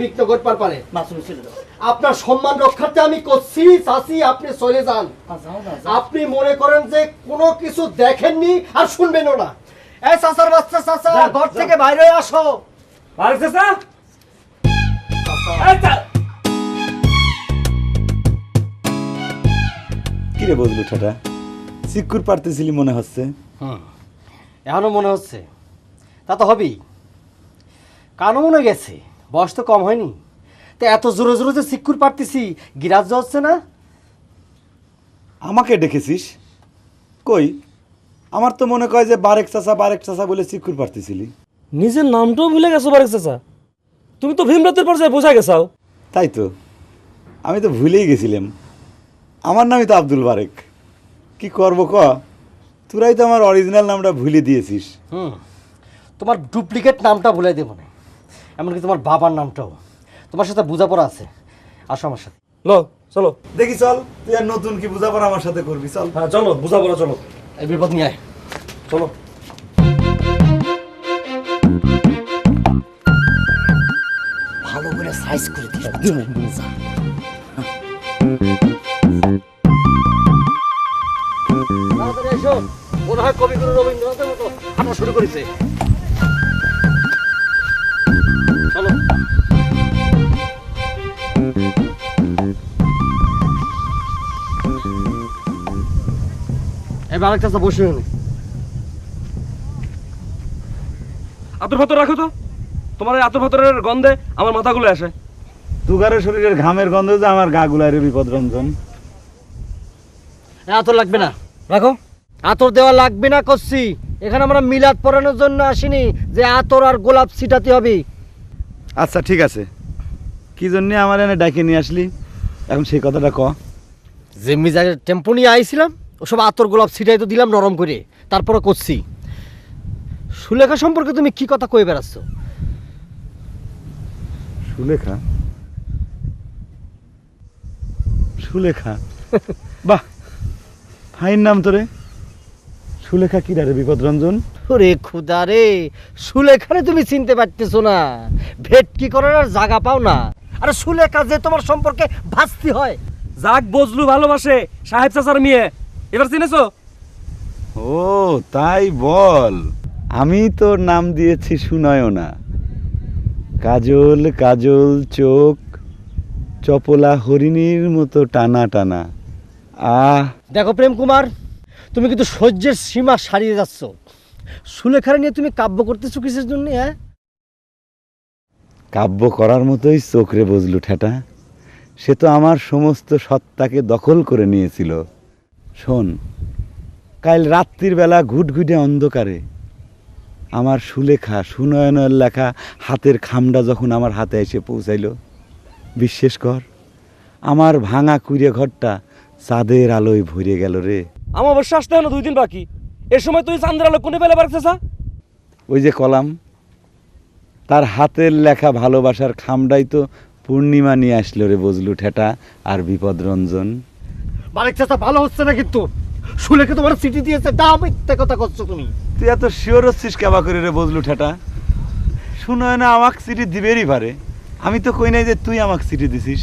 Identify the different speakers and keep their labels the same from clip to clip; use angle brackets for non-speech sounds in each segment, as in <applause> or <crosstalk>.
Speaker 1: বিঘ্ন ঘটবার পারে
Speaker 2: মাসুম ছেড়ে দাও।
Speaker 1: আপনার সম্মান রক্ষার্থে আমি করছি চাচি আপনি চলে যান।
Speaker 2: যাও।
Speaker 1: আপনি মনে করেন যে কোনো কিছু দেখেননি আর শুনবেনও না। এই চাচার বাচ্চা চাচা ঘর থেকে বাইরে আসো।
Speaker 3: আরে চাচা?
Speaker 4: কিরে বজলু ঠাটা? চিকুর পারতেছিলি মনে হচ্ছে?
Speaker 1: হুম এখনও মনে হচ্ছে। তা তো হবেই। কানও মনে গেছে। বয়স তো কম হয়নি। তো এত জোরে জোরে যে সিক্কুর পারতেছি গিরাজ্য হচ্ছে না।
Speaker 4: আমাকে ডেকেছিস? কই? আমার তো মনে কয় যে বারেক চাচা বারেক চাচা বলে চিকুর পারতেছিলি।
Speaker 3: নিজের নামটাও ভুলে গেছো বারেক চাচা? তুমি তো ভীমরাতের পর্যায়ে বোঝা গেছাও।
Speaker 4: তাই তো। আমি তো ভুলেই গেছিলাম। আমার নামই তো আব্দুল বারেক। কি করব ক? তোরাই তো আমার অরিজিনাল নামটা ভুলে দিয়েছিস।
Speaker 1: হুম। তোমার ডুপ্লিকেট নামটা ভুলে দেবো না। এমনকি তোমার বাবার নামটাও। তোমার সাথে বোঝাপড়া আছে। আসো আমার সাথে।
Speaker 3: লো চলো।
Speaker 4: দেখি চল। তুই আর নতুন কি বুঝাপড়া আমার সাথে করবি চল।
Speaker 3: হ্যাঁ চলো বুঝা পড়া চলো।
Speaker 1: এই বিপদ নিয়ে আয়।
Speaker 3: চলো।
Speaker 2: ভালো করে সাইজ করে দিস। যা।
Speaker 1: তাড়াতাড়ি এসো। মনে হয় কবিগুরু রবীন্দ্রনাথের মতো। হাঁটা শুরু করেছে। এবার আরেকটা চা বসে নে।
Speaker 3: আতর ফাতর রাখো তো। তোমার এই আতর ফাতরের গন্ধে আমার মাথাগুলো আসে।
Speaker 4: তুগারের শরীরের ঘামের গন্ধ যে আমার গা গুলারে বিপদ রঞ্জন।
Speaker 1: আতর লাগবে না। রাখো। আতর দেওয়া লাগবে না করছি এখানে আমরা মিলাদ পড়ানোর জন্য আসিনি যে আতর আর গোলাপ ছিটাতে হবে।
Speaker 4: আচ্ছা ঠিক আছে। কি জন্য আমার এনে ডাকে নিয়ে আসলি? এখন সেই কথাটা ক।
Speaker 1: যে মিজাজের টেম্পো নিয়ে আইছিলাম ওসব আতর গোলাপ ছিটাই তো দিলাম নরম করে। তারপরে করছি। সুলেখা সম্পর্কে তুমি কি কথা কয়ে বেড়াচ্ছ?
Speaker 4: সুলেখা? সুলেখা? <laughs> বাহ! ফাইন নাম তোরে। সুলেখা কি রে বিপদ রঞ্জন?
Speaker 1: ওরে খুদা রে সুলেখারে তুমি চিনতে পারতেছো না। ভেটকি করার আর জায়গা পাও না। আরে সুলেখা যে তোমার সম্পর্কে ভাস্তি হয়
Speaker 3: যাক বজলু ভালোবাসে সাহেব চাচার মেয়ে। এবার চিনেছো?
Speaker 4: ও তাই বল। আমি তোর নাম দিয়েছি সুনয়না। কাজল কাজল চোখ চপলা হরিণীর মতো টানা টানা। আহ।
Speaker 1: দেখো প্রেম কুমার তুমি কিন্তু সহ্যের সীমা সারিয়ে যাচ্ছ। সুলেখারে নিয়ে তুমি কাব্য করতেছো কিসের জন্য হ্যাঁ?
Speaker 4: কাব্য করার মতোই চোখরে বজলু ঠেটা। সে তো আমার সমস্ত সত্তাকে দখল করে নিয়েছিল। শোন কাল রাত্রির বেলা ঘুটঘুটে অন্ধকারে আমার সুলেখা সুনয়নের লেখা হাতের খামটা যখন আমার হাতে এসে পৌঁছাইল বিশ্বাস কর আমার ভাঙা কুড়ে ঘরটা চাঁদের আলোয় ভরে গেল রে।
Speaker 3: আমার অবশ্য আসতে হলো দুই দিন বাকি। এ সময় তুই চাঁদের আলো কোনে পেলে চাচা
Speaker 4: ওই যে কলাম তার হাতের লেখা ভালোবাসার খামটাই তো পূর্ণিমা নিয়ে আসলো রে বজলু ঠেটা আর বিপদ রঞ্জন।
Speaker 1: বারেক চাচা ভালো হচ্ছে না কিন্তু? সুলেখা তোমার চিঠি দিয়েছে? দা মিথ্যে কথা করছ তুমি।
Speaker 4: তুই এত শিওর হচ্ছিস কেবা করে রে বজলু ঠেটা? শুনয় না আমাকে চিঠি দিবেরই পারে। আমি তো কই নাই যে তুই আমাকে চিঠি দিছিস।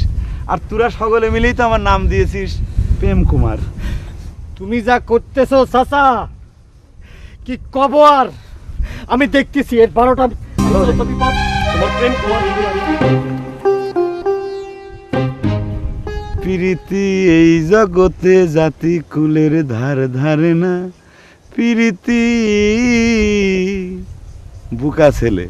Speaker 4: আর তোরা সকলে মিলেই তো আমার নাম দিয়েছিস প্রেম কুমার।
Speaker 1: তুমি যা করতেছো চাচা কি কব আর? আমি দেখতেছি এর বারোটা বিপদ
Speaker 3: তোমার প্রেম কুমার।
Speaker 4: প্রীতি এই জগতে জাতি কুলের ধার ধারে না। প্রীতি বুকা ছেলে।